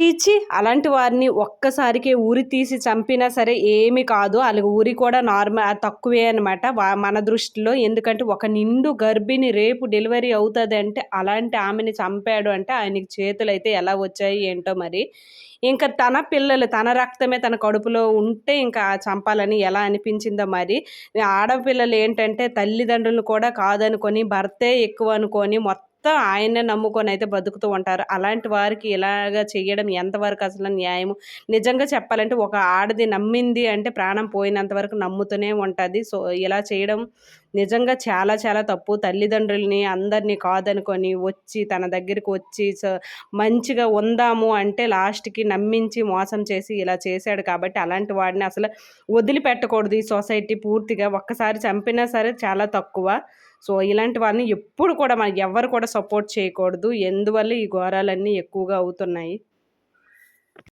ఇచ్చి అలాంటి వారిని ఒక్కసారికి ఊరి తీసి చంపినా సరే ఏమి కాదు. అలాగే ఊరి కూడా నార్మల్ తక్కువే అనమాట మన దృష్టిలో ఎందుకంటే ఒక నిండు గర్భిణి రేపు డెలివరీ అవుతుంది అంటే అలాంటి ఆమెని చంపాడు అంటే ఆయనకి చేతులు అయితే ఎలా వచ్చాయి ఏంటో మరి. ఇంకా తన పిల్లలు తన రక్తమే తన కడుపులో ఉంటే ఇంకా చంపాలని ఎలా అనిపించిందో మరి. ఆడపిల్లలు ఏంటంటే తల్లిదండ్రులు కూడా కాదనుకొని భర్తే ఎక్కువ అనుకొని మొత్తం మొత్తం ఆయన్నే నమ్ముకొని అయితే బతుకుతూ ఉంటారు. అలాంటి వారికి ఇలాగ చేయడం ఎంతవరకు అసలు న్యాయము? నిజంగా చెప్పాలంటే ఒక ఆడది నమ్మింది అంటే ప్రాణం పోయినంత వరకు నమ్ముతూనే ఉంటుంది. సో ఇలా చేయడం నిజంగా చాలా చాలా తప్పు. తల్లిదండ్రుల్ని అందరినీ కాదనుకొని వచ్చి తన దగ్గరికి వచ్చి మంచిగా ఉందాము అంటే లాస్ట్కి నమ్మించి మోసం చేసి ఇలా చేశాడు కాబట్టి అలాంటి వాడిని అసలు వదిలిపెట్టకూడదు ఈ సొసైటీ పూర్తిగా. ఒక్కసారి చంపినా సరే చాలా తక్కువ. సో ఇలాంటి వారిని ఎప్పుడు కూడా మనకి ఎవరు కూడా సపోర్ట్ చేయకూడదు. ఎందువల్ల ఈ ఘోరాలన్నీ ఎక్కువగా అవుతున్నాయి?